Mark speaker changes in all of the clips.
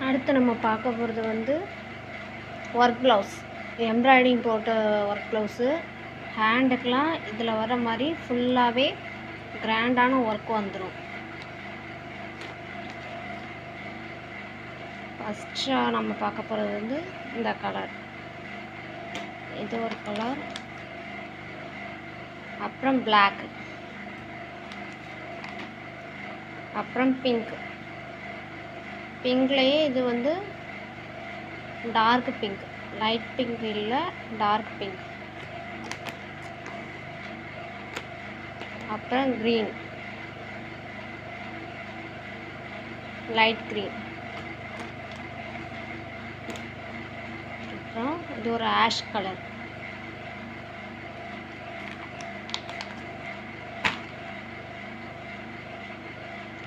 Speaker 1: அடுத்து நம்ம பார்க்க போகிறது வந்து ஒர்க் ப்ளவுஸ் எம்ப்ராய்டிங் போட்ட ஒர்க் ப்ளவுஸு ஹேண்டுக்கெலாம் இதில் வர மாதிரி ஃபுல்லாகவே கிராண்டான ஒர்க் வந்துடும் ஃபஸ்ட்டாக நம்ம பார்க்க போகிறது வந்து இந்த கலர் இது ஒரு கலர் அப்புறம் பிளாக் அப்புறம் பிங்க் பிங்க்லேயே இது வந்து டார்க் பிங்க். லைட் பிங்க் இல்லை டார்க் பிங்க். அப்புறம் க்ரீன். Light green. அப்புறம் இது ஒரு ஆஷ் கலர்.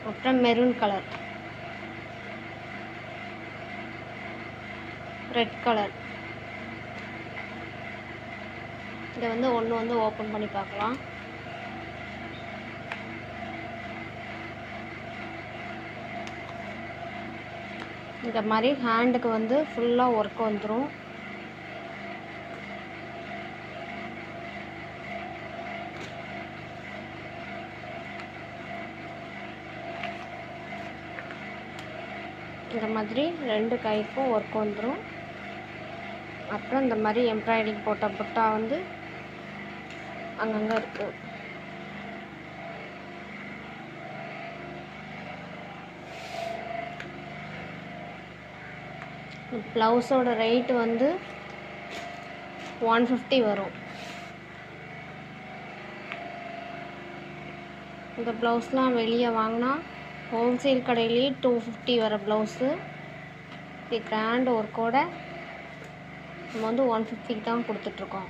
Speaker 1: அப்புறம் மெரூன் கலர். ரெட் கலர் இதை வந்து ஒன்று வந்து ஓப்பன் பண்ணி பார்க்கலாம். இந்த மாதிரி ஹேண்டுக்கு வந்து ஃபுல்லாக ஒர்க் வந்துடும் இந்த மாதிரி ரெண்டு கைக்கும் ஒர்க் வந்துடும் அப்புறம் இந்த மாதிரி எம்ப்ராய்டிங் போட்ட புட்டா வந்து அங்கங்கே இருக்குது ப்ளவுஸோட ரேட் வந்து ஒன் ஃபிஃப்டி வரும். இந்த ப்ளவுஸ்லாம் வெளியே வாங்கினா ஹோல்சேல் கடையிலேயே டூ ஃபிஃப்டி வர ப்ளவுஸு. இது கிராண்ட் ஒர்க்கோட நம்ம வந்து ஒன் ஃபிஃப்டிக்கு தான் கொடுத்துட்ருக்கோம்.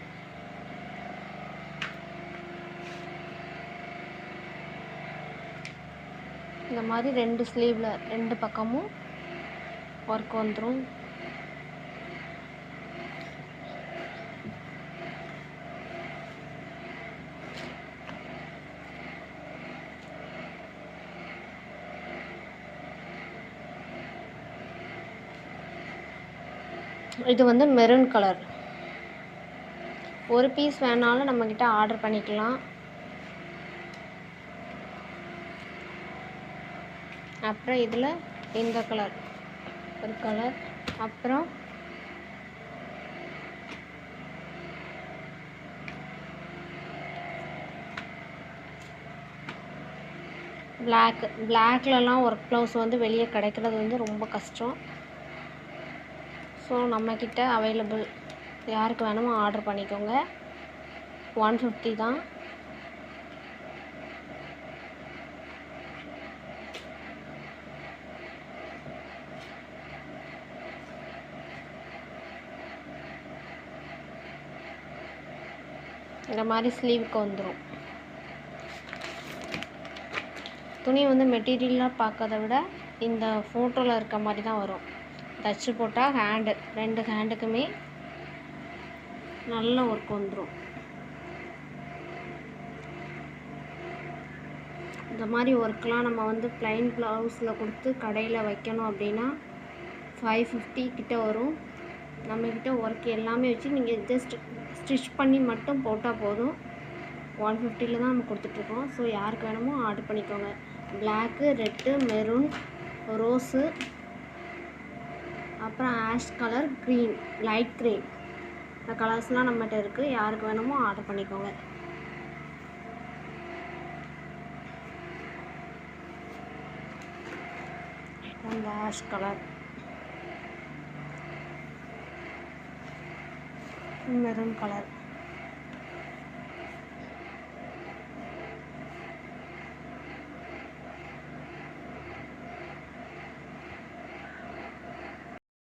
Speaker 1: இந்த மாதிரி ரெண்டு ஸ்லீவில் ரெண்டு பக்கமும் ஒர்க் வந்துடும் இது வந்து மெரூன் கலர் ஒரு பீஸ் வேணாலும் நம்மக்கிட்ட ஆர்டர் பண்ணிக்கலாம். அப்புறம் இதில் இந்த கலர் ஒரு கலர் அப்புறம் பிளாக் பிளாக்லலாம் ஒர்க் ப்ளவுஸ் வந்து வெளியே கிடைக்கிறது வந்து ரொம்ப கஷ்டம். ஸோ நம்மக்கிட்ட அவைலபிள் யாருக்கு வேணுமோ ஆர்டர் பண்ணிக்கோங்க. ஒன் ஃபிஃப்டி தான். இந்த மாதிரி ஸ்லீவுக்கு வந்துடும் துணி வந்து மெட்டீரியலாக பார்க்கறத விட இந்த ஃபோட்டோவில் இருக்க மாதிரி தான் வரும். தச்சு போட்டால் ஹேண்டு ரெண்டு ஹேண்டுக்குமே நல்ல ஒர்க் வந்துடும் இந்த மாதிரி ஒர்க்கெலாம் நம்ம வந்து ப்ளைன் ப்ளவுஸில் கொடுத்து கடையில் வைக்கணும் அப்படின்னா ஃபைவ் ஃபிஃப்டி கிட்டே வரும். நம்மக்கிட்ட ஒர்க் எல்லாமே வச்சு நீங்கள் ஜஸ்ட் ஸ்டிச் பண்ணி மட்டும் போட்டால் போதும். ஒன் ஃபிஃப்டியில் தான் நம்ம கொடுத்துட்ருக்கோம் ஸோ யாருக்கு வேணுமோ ஆர்டர் பண்ணிக்கோங்க. பிளாக்கு ரெட்டு மெரூன் ரோஸு அப்புறம் ash colour green light green. இந்த கலர்ஸ்லாம் நம்மகிட்ட இருக்குது யாருக்கு வேணுமோ ஆர்டர் பண்ணிக்கோங்க. இந்த ஆஷ் கலர். Maroon colour.